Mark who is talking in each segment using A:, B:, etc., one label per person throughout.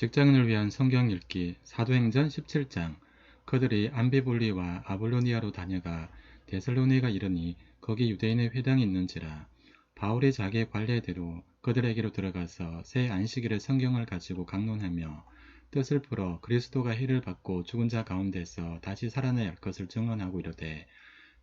A: 직장인을 위한 성경 읽기 사도행전 17장. 그들이 암비볼리와 아볼로니아로 다녀가 데살로니가 이르니 거기 유대인의 회당이 있는지라. 바울이 자기의 관례대로 그들에게로 들어가서 새 안식일의 성경을 가지고 강론하며 뜻을 풀어 그리스도가 해를 받고 죽은 자 가운데서 다시 살아나야 할 것을 증언하고 이르되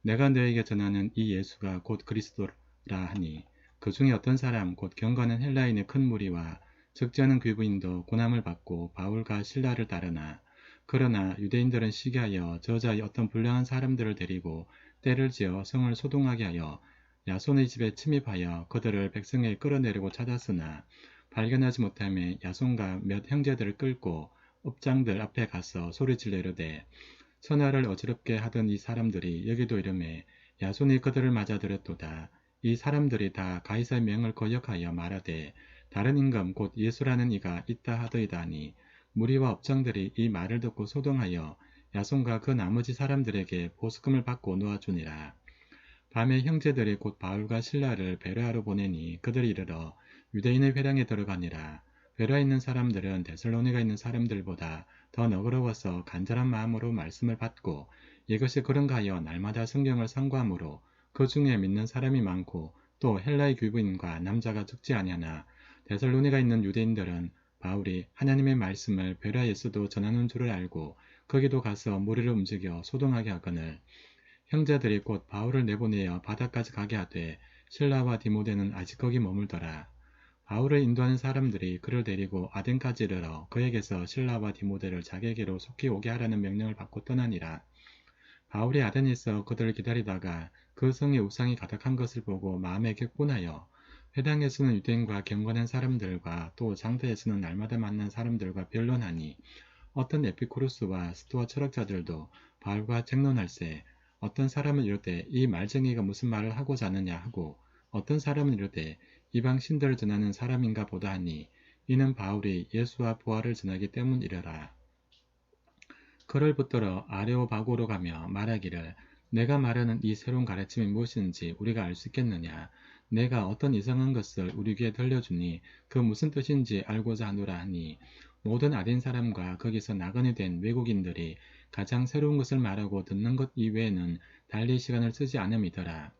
A: 내가 너에게 전하는 이 예수가 곧 그리스도라 하니 그 중에 어떤 사람 곧 경건한 헬라인의 큰 무리와 적지않은 귀부인도 고난을 받고 바울과 신라를 따르나 그러나 유대인들은 시기하여 저자의 어떤 불량한 사람들을 데리고 때를 지어 성을 소동하게 하여 야손의 집에 침입하여 그들을 백성에 끌어내리고 찾았으나 발견하지 못함에 야손과 몇 형제들을 끌고 업장들 앞에 가서 소리질러 이르되 천하를 어지럽게 하던 이 사람들이 여기도 이름에 야손이 그들을 맞아들였도다. 이 사람들이 다 가이사의 명을 거역하여 말하되 다른 임금 곧 예수라는 이가 있다 하더이다니 무리와 업장들이 이 말을 듣고 소동하여 야손과 그 나머지 사람들에게 보수금을 받고 놓아주니라. 밤에 형제들이 곧 바울과 신라를 베레아로 보내니 그들이 이르러 유대인의 회당에 들어가니라. 베레아에 있는 사람들은 데살로니가 있는 사람들보다 더 너그러워서 간절한 마음으로 말씀을 받고 이것이 그런가 하여 날마다 성경을 상고하므로 그 중에 믿는 사람이 많고 또 헬라의 귀부인과 남자가 적지 아니하나 데살로니가 있는 유대인들은 바울이 하나님의 말씀을 베라에서도 전하는 줄을 알고 거기도 가서 무리를 움직여 소동하게 하거늘 형제들이 곧 바울을 내보내어 바다까지 가게 하되 신라와 디모데는 아직 거기 머물더라. 바울을 인도하는 사람들이 그를 데리고 아덴까지 이르러 그에게서 신라와 디모데를 자기에게로 속히 오게 하라는 명령을 받고 떠나니라. 바울이 아덴에서 그들을 기다리다가 그 성에 우상이 가득한 것을 보고 마음에 격분하여 회당에서는 유대인과 경건한 사람들과 또 장터에서는 날마다 만난 사람들과 변론하니 어떤 에피쿠루스와 스토아 철학자들도 바울과 쟁론할세 어떤 사람은 이르되 이 말쟁이가 무슨 말을 하고자 하느냐 하고 어떤 사람은 이르되 이방 신들을 전하는 사람인가 보다 하니 이는 바울이 예수와 부활을 전하기 때문이려라. 그를 붙들어 아레오바고로 가며 말하기를 내가 말하는 이 새로운 가르침이 무엇인지 우리가 알 수 있겠느냐. 내가 어떤 이상한 것을 우리 귀에 들려주니 그 무슨 뜻인지 알고자 하노라 하니 모든 아덴 사람과 거기서 나그네 된 외국인들이 가장 새로운 것을 말하고 듣는 것 이외에는 달리 시간을 쓰지 않음이더라.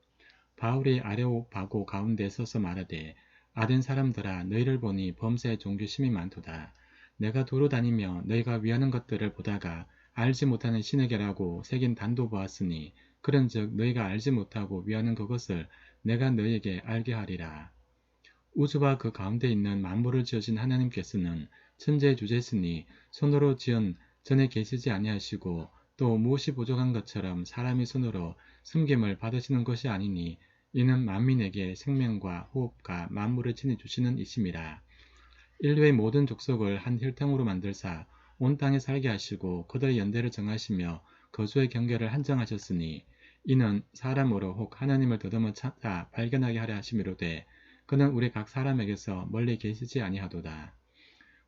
A: 바울이 아레오바고 가운데 서서 말하되 아덴 사람들아 너희를 보니 범죄의 종교심이 많도다. 내가 도로 다니며 너희가 위하는 것들을 보다가 알지 못하는 신에게라고 새긴 단도 보았으니 그런즉 너희가 알지 못하고 위하는 그것을 내가 너희에게 알게 하리라. 우주와 그 가운데 있는 만물을 지으신 하나님께서는 천재 주제스니 손으로 지은 전에 계시지 아니하시고 또 무엇이 부족한 것처럼 사람이 손으로 섬김을 받으시는 것이 아니니 이는 만민에게 생명과 호흡과 만물을 친히 주시는 이심이라. 인류의 모든 족속을 한 혈통으로 만들사 온 땅에 살게 하시고 그들의 연대를 정하시며 거주의 경계를 한정하셨으니 이는 사람으로 혹 하나님을 더듬어 찾아 발견하게 하려 하심이로되 그는 우리 각 사람에게서 멀리 계시지 아니하도다.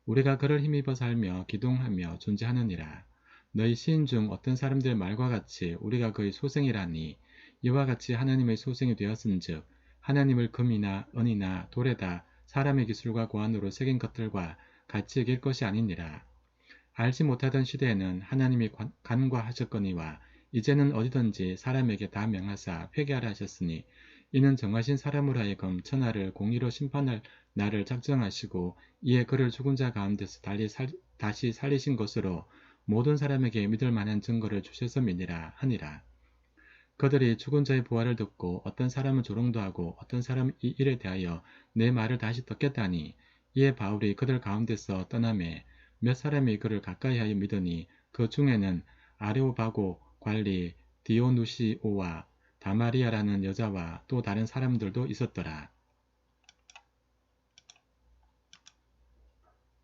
A: 우리가 그를 힘입어 살며 기동하며 존재하느니라. 너희 시인 중 어떤 사람들의 말과 같이 우리가 그의 소생이라니 이와 같이 하나님의 소생이 되었은즉 하나님을 금이나 은이나 돌에다 사람의 기술과 고안으로 새긴 것들과 같이 여길 것이 아니니라. 알지 못하던 시대에는 하나님이 간과하셨거니와 이제는 어디든지 사람에게 다 명하사 회개하라 하셨으니 이는 정하신 사람으로 하여금 천하를 공의로 심판할 날을 작정하시고 이에 그를 죽은 자 가운데서 달리 살, 다시 살리신 것으로 모든 사람에게 믿을 만한 증거를 주셨음이니라 하니라. 그들이 죽은 자의 부활을 듣고 어떤 사람은 조롱도 하고 어떤 사람은 이 일에 대하여 내 말을 다시 듣겠다니 이에 바울이 그들 가운데서 떠남에 몇 사람이 그를 가까이 하여 믿으니 그 중에는 아레오바고 관리 디오누시오와 다마리아라는 여자와 또 다른 사람들도 있었더라.